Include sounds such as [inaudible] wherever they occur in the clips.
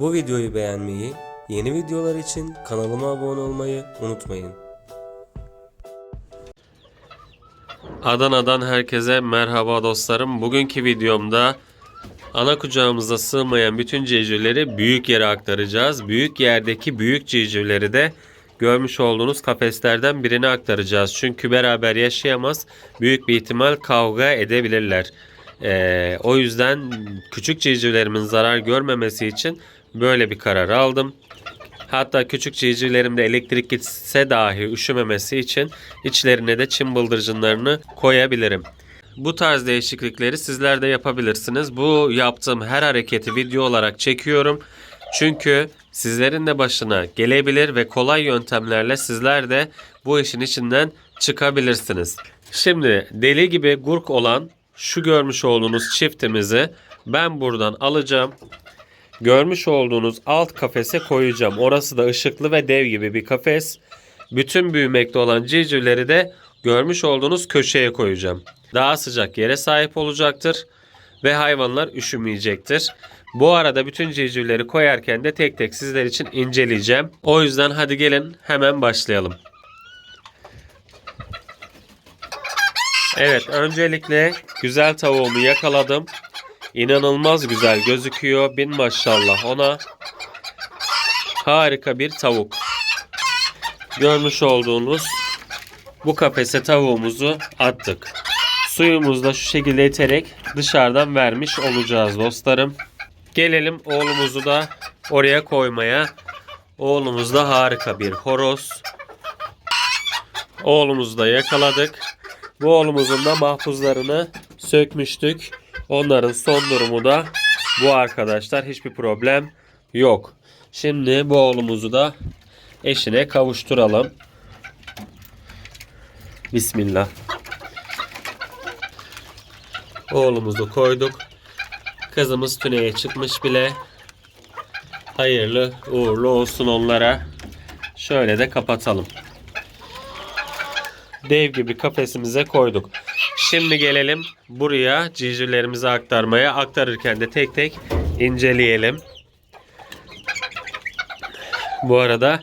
Bu videoyu beğenmeyi, yeni videolar için kanalıma abone olmayı unutmayın. Adana'dan herkese merhaba dostlarım. Bugünkü videomda ana kucağımıza sığmayan bütün civcivleri büyük yere aktaracağız. Büyük yerdeki büyük civcivleri de görmüş olduğunuz kafeslerden birine aktaracağız. Çünkü beraber yaşayamaz. Büyük bir ihtimal kavga edebilirler. Ee, o yüzden küçük civcivlerimin zarar görmemesi için böyle bir karar aldım. Hatta küçük civcivlerimde elektrik gitse dahi üşümemesi için içlerine de çim bıldırcınlarını koyabilirim. Bu tarz değişiklikleri sizler de yapabilirsiniz. Bu yaptığım her hareketi video olarak çekiyorum. Çünkü sizlerin de başına gelebilir ve kolay yöntemlerle sizler de bu işin içinden çıkabilirsiniz. Şimdi deli gibi gurk olan şu görmüş olduğunuz çiftimizi ben buradan alacağım. Görmüş olduğunuz alt kafese koyacağım. Orası da ışıklı ve dev gibi bir kafes. Bütün büyümekte olan civcivleri de görmüş olduğunuz köşeye koyacağım. Daha sıcak yere sahip olacaktır ve hayvanlar üşümeyecektir. Bu arada bütün civcivleri koyarken de tek tek sizler için inceleyeceğim. O yüzden hadi gelin hemen başlayalım. Evet öncelikle güzel tavuğumu yakaladım. İnanılmaz güzel gözüküyor. Bin maşallah ona. Harika bir tavuk. Görmüş olduğunuz bu kafese tavuğumuzu attık. Suyumuzu da şu şekilde iterek dışarıdan vermiş olacağız dostlarım. Gelelim oğlumuzu da oraya koymaya. Oğlumuz da harika bir horoz. Oğlumuzu da yakaladık. Bu oğlumuzun da mahpuzlarını sökmüştük. Onların son durumu da bu arkadaşlar. Hiçbir problem yok. Şimdi bu oğlumuzu da eşine kavuşturalım. Bismillah. Oğlumuzu koyduk. Kızımız tüneye çıkmış bile. Hayırlı uğurlu olsun onlara. Şöyle de kapatalım. Dev gibi kafesimize koyduk. Şimdi gelelim buraya civcivlerimizi aktarmaya. Aktarırken de tek tek inceleyelim. Bu arada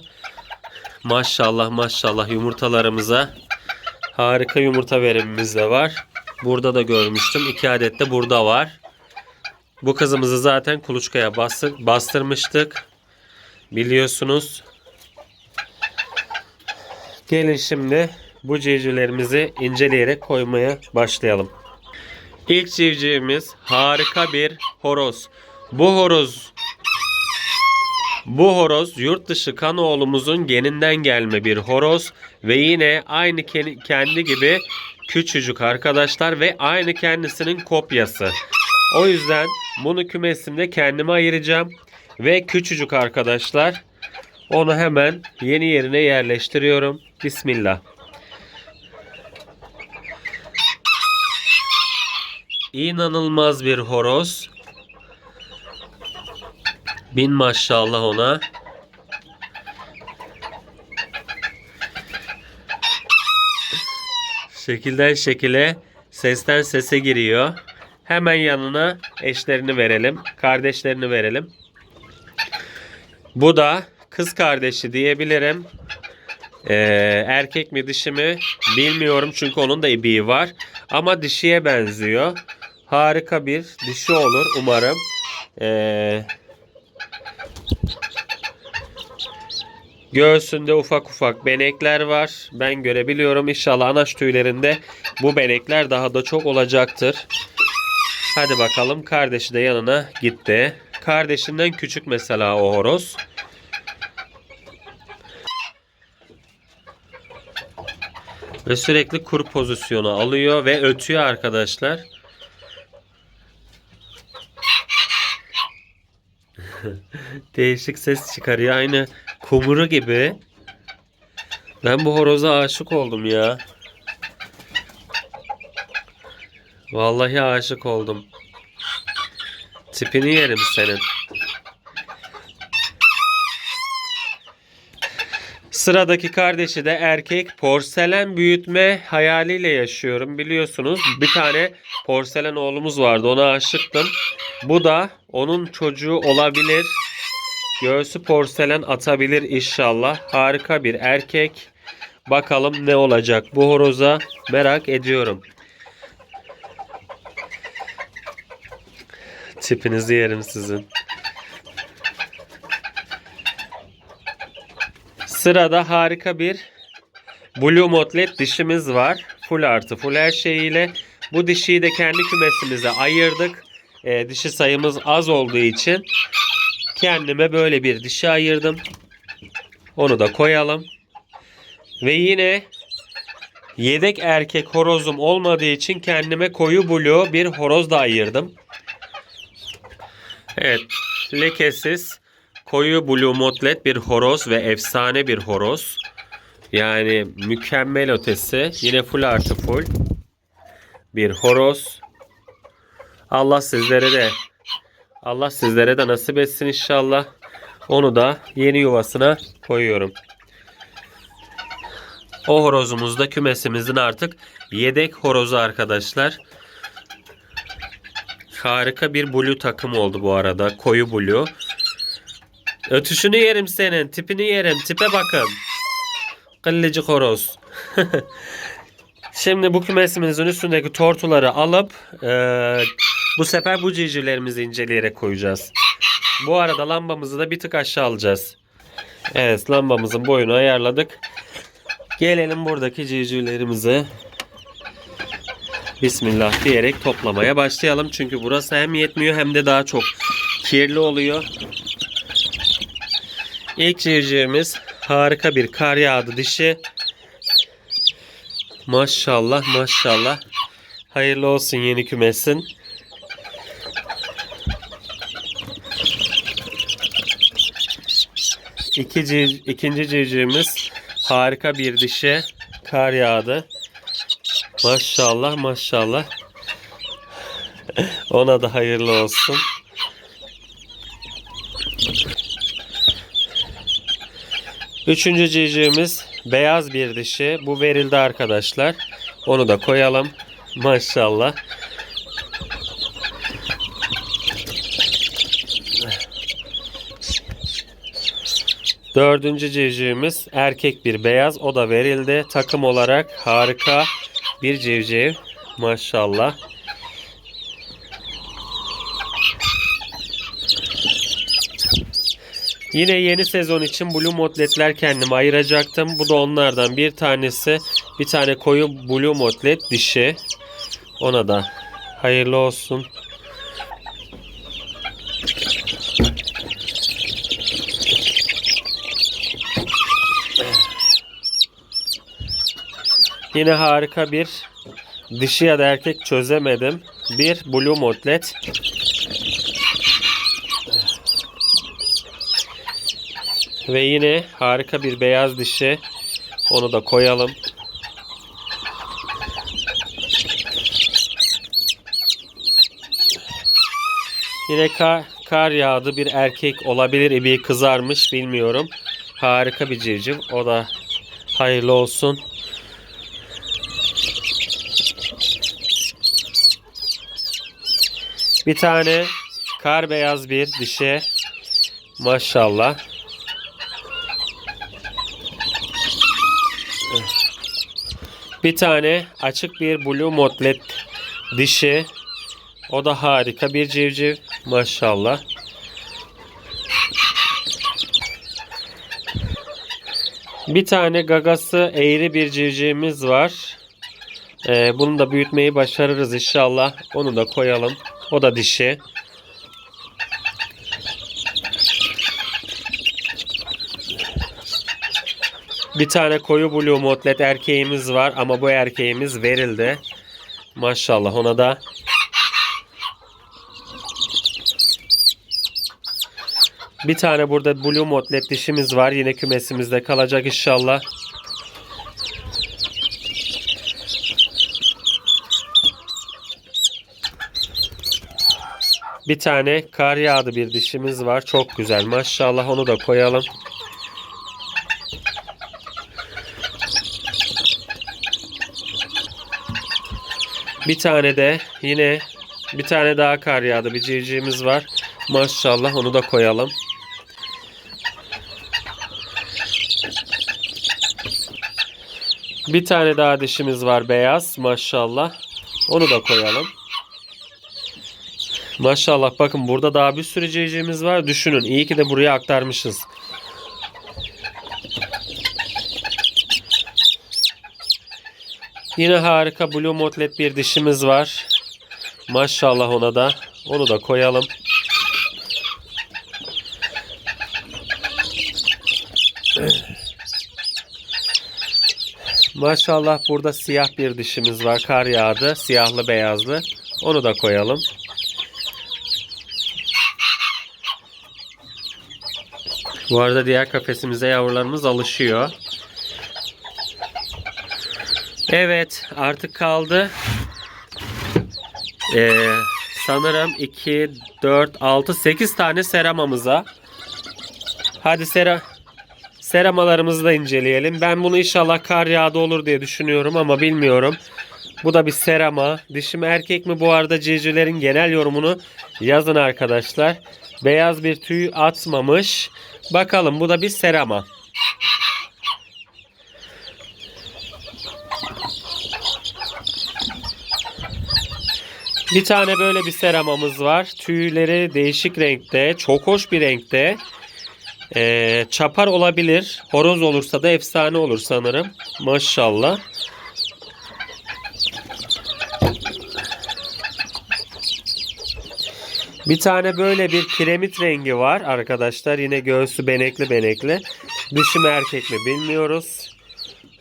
maşallah maşallah yumurtalarımıza harika yumurta verimimiz de var. Burada da görmüştüm. iki adet de burada var. Bu kızımızı zaten kuluçkaya bastır, bastırmıştık. Biliyorsunuz. Gelin şimdi bu civcivlerimizi inceleyerek koymaya başlayalım. İlk civcivimiz harika bir horoz. Bu horoz bu horoz yurt dışı kan oğlumuzun geninden gelme bir horoz ve yine aynı ke- kendi gibi küçücük arkadaşlar ve aynı kendisinin kopyası. O yüzden bunu kümesimde kendime ayıracağım ve küçücük arkadaşlar onu hemen yeni yerine yerleştiriyorum. Bismillah. İnanılmaz bir horoz. Bin maşallah ona. Şekilden şekile, sesten sese giriyor. Hemen yanına eşlerini verelim, kardeşlerini verelim. Bu da kız kardeşi diyebilirim. Ee, erkek mi dişi mi bilmiyorum çünkü onun da ibiği var. Ama dişiye benziyor. Harika bir dişi olur umarım. Ee, göğsünde ufak ufak benekler var. Ben görebiliyorum. İnşallah anaç tüylerinde bu benekler daha da çok olacaktır. Hadi bakalım kardeşi de yanına gitti. Kardeşinden küçük mesela o horoz. Ve sürekli kur pozisyonu alıyor ve ötüyor arkadaşlar. [laughs] Değişik ses çıkarıyor. Aynı kumuru gibi. Ben bu horoza aşık oldum ya. Vallahi aşık oldum. Tipini yerim senin. Sıradaki kardeşi de erkek porselen büyütme hayaliyle yaşıyorum biliyorsunuz. Bir tane porselen oğlumuz vardı ona aşıktım. Bu da onun çocuğu olabilir. Göğsü porselen atabilir inşallah. Harika bir erkek. Bakalım ne olacak bu horoza merak ediyorum. Tipinizi yerim sizin. Sırada harika bir Blue Motlet dişimiz var. Full artı full her şeyiyle. Bu dişiyi de kendi kümesimize ayırdık. Ee, dişi sayımız az olduğu için kendime böyle bir dişi ayırdım. Onu da koyalım. Ve yine yedek erkek horozum olmadığı için kendime koyu blue bir horoz da ayırdım. Evet, lekesiz koyu blue motlet bir horoz ve efsane bir horoz. Yani mükemmel ötesi. Yine full artı full bir horoz. Allah sizlere de Allah sizlere de nasip etsin inşallah. Onu da yeni yuvasına koyuyorum. O horozumuz da kümesimizin artık yedek horozu arkadaşlar. Harika bir blue takım oldu bu arada. Koyu blue. Ötüşünü yerim senin. Tipini yerim. Tipe bakın. Kıllıcı horoz. [laughs] Şimdi bu kümesimizin üstündeki tortuları alıp eee, bu sefer bu civcivlerimizi inceleyerek koyacağız. Bu arada lambamızı da bir tık aşağı alacağız. Evet lambamızın boyunu ayarladık. Gelelim buradaki civcivlerimize. Bismillah diyerek toplamaya başlayalım. Çünkü burası hem yetmiyor hem de daha çok kirli oluyor. İlk civcivimiz harika bir kar yağdı dişi. Maşallah maşallah. Hayırlı olsun yeni kümesin. İki civ- ikinci civcivimiz harika bir dişe kar yağdı. Maşallah maşallah. [laughs] Ona da hayırlı olsun. Üçüncü civcivimiz beyaz bir dişi. Bu verildi arkadaşlar. Onu da koyalım. Maşallah. Dördüncü civcivimiz erkek bir beyaz. O da verildi. Takım olarak harika bir civciv. Maşallah. Yine yeni sezon için Blue Motlet'ler kendime ayıracaktım. Bu da onlardan bir tanesi. Bir tane koyu Blue Motlet dişi. Ona da hayırlı olsun. Yine harika bir dişi ya da erkek çözemedim. Bir Blue Motlet. Ve yine harika bir beyaz dişi. Onu da koyalım. Yine kar, kar yağdı bir erkek olabilir. İbi kızarmış bilmiyorum. Harika bir civciv. O da hayırlı olsun. Bir tane kar beyaz bir dişi. Maşallah. Bir tane açık bir blue motlet dişi. O da harika bir civciv. Maşallah. Bir tane gagası eğri bir civcivimiz var. Ee, bunu da büyütmeyi başarırız inşallah. Onu da koyalım. O da dişi. Bir tane koyu blue motlet erkeğimiz var ama bu erkeğimiz verildi. Maşallah ona da Bir tane burada blue motlet dişimiz var. Yine kümesimizde kalacak inşallah. Bir tane kar yağdı bir dişimiz var. Çok güzel. Maşallah onu da koyalım. Bir tane de yine bir tane daha kar yağdı. Bir civcivimiz var. Maşallah onu da koyalım. Bir tane daha dişimiz var beyaz maşallah. Onu da koyalım. Maşallah bakın burada daha bir sürü civcivimiz var. Düşünün iyi ki de buraya aktarmışız. Yine harika Blue Motlet bir dişimiz var. Maşallah ona da. Onu da koyalım. Maşallah burada siyah bir dişimiz var. Kar yağdı. Siyahlı beyazlı. Onu da koyalım. Bu arada diğer kafesimize yavrularımız alışıyor. Evet artık kaldı. Ee, sanırım 2, 4, 6, 8 tane seramamıza. Hadi sera seramalarımızı da inceleyelim. Ben bunu inşallah kar yağdı olur diye düşünüyorum ama bilmiyorum. Bu da bir serama. Dişi mi erkek mi bu arada civcivlerin genel yorumunu yazın arkadaşlar. Beyaz bir tüy atmamış. Bakalım bu da bir serama. Bir tane böyle bir seramamız var. Tüyleri değişik renkte. Çok hoş bir renkte. Ee, çapar olabilir. Horoz olursa da efsane olur sanırım. Maşallah. Bir tane böyle bir kiremit rengi var arkadaşlar. Yine göğsü benekli benekli. Dişi mi erkek mi bilmiyoruz.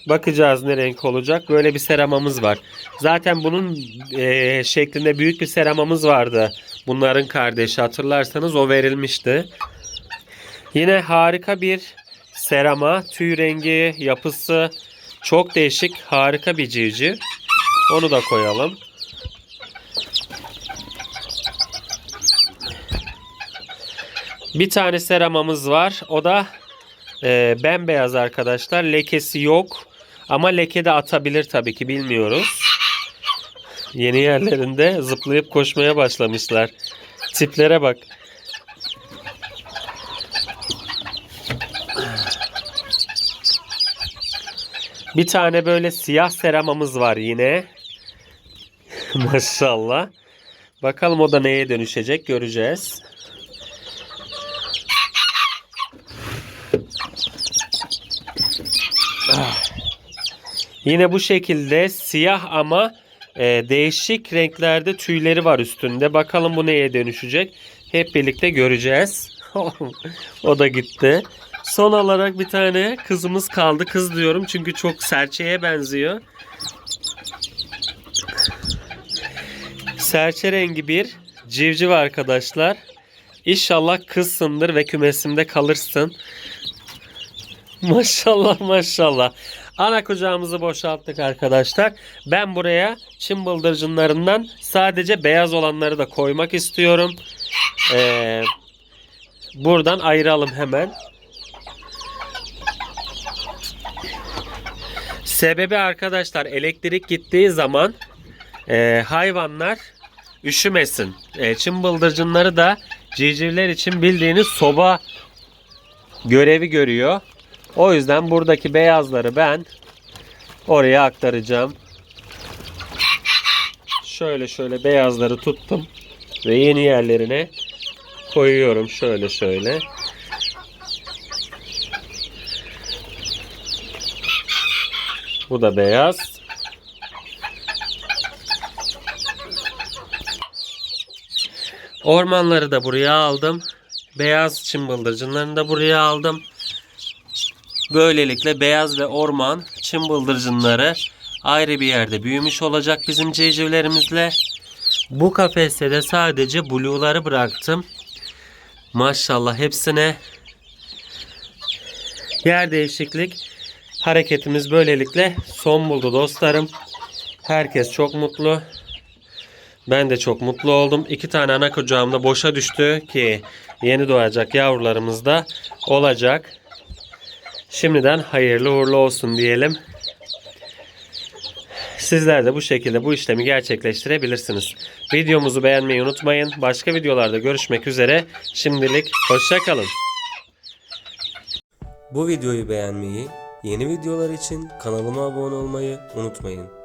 Bakacağız ne renk olacak. Böyle bir seramamız var. Zaten bunun e, şeklinde büyük bir seramamız vardı. Bunların kardeşi hatırlarsanız o verilmişti. Yine harika bir serama. Tüy rengi, yapısı çok değişik. Harika bir civciv. Onu da koyalım. Bir tane seramamız var. O da e, bembeyaz arkadaşlar. Lekesi yok. Ama leke de atabilir tabii ki bilmiyoruz. Yeni yerlerinde zıplayıp koşmaya başlamışlar. Tiplere bak. Bir tane böyle siyah seramamız var yine. [laughs] Maşallah. Bakalım o da neye dönüşecek göreceğiz. Yine bu şekilde siyah ama e, değişik renklerde tüyleri var üstünde. Bakalım bu neye dönüşecek. Hep birlikte göreceğiz. [laughs] o da gitti. Son olarak bir tane kızımız kaldı. Kız diyorum çünkü çok serçeye benziyor. Serçe rengi bir civciv arkadaşlar. İnşallah kızsındır ve kümesimde kalırsın. [laughs] Maşallah maşallah. Ana kucağımızı boşalttık arkadaşlar. Ben buraya çim bıldırcınlarından sadece beyaz olanları da koymak istiyorum. Ee, buradan ayıralım hemen. Sebebi arkadaşlar elektrik gittiği zaman e, hayvanlar üşümesin. E, çim bıldırcınları da civcivler için bildiğiniz soba görevi görüyor. O yüzden buradaki beyazları ben oraya aktaracağım. Şöyle şöyle beyazları tuttum ve yeni yerlerine koyuyorum şöyle şöyle. Bu da beyaz. Ormanları da buraya aldım. Beyaz çim bıldırcınlarını da buraya aldım. Böylelikle beyaz ve orman çim bıldırcınları ayrı bir yerde büyümüş olacak bizim civcivlerimizle. Bu kafeste de sadece blue'ları bıraktım. Maşallah hepsine yer değişiklik hareketimiz böylelikle son buldu dostlarım. Herkes çok mutlu. Ben de çok mutlu oldum. İki tane ana kucağımda boşa düştü ki yeni doğacak yavrularımız da olacak. Şimdiden hayırlı uğurlu olsun diyelim. Sizler de bu şekilde bu işlemi gerçekleştirebilirsiniz. Videomuzu beğenmeyi unutmayın. Başka videolarda görüşmek üzere. Şimdilik hoşçakalın. Bu videoyu beğenmeyi, Yeni videolar için kanalıma abone olmayı unutmayın.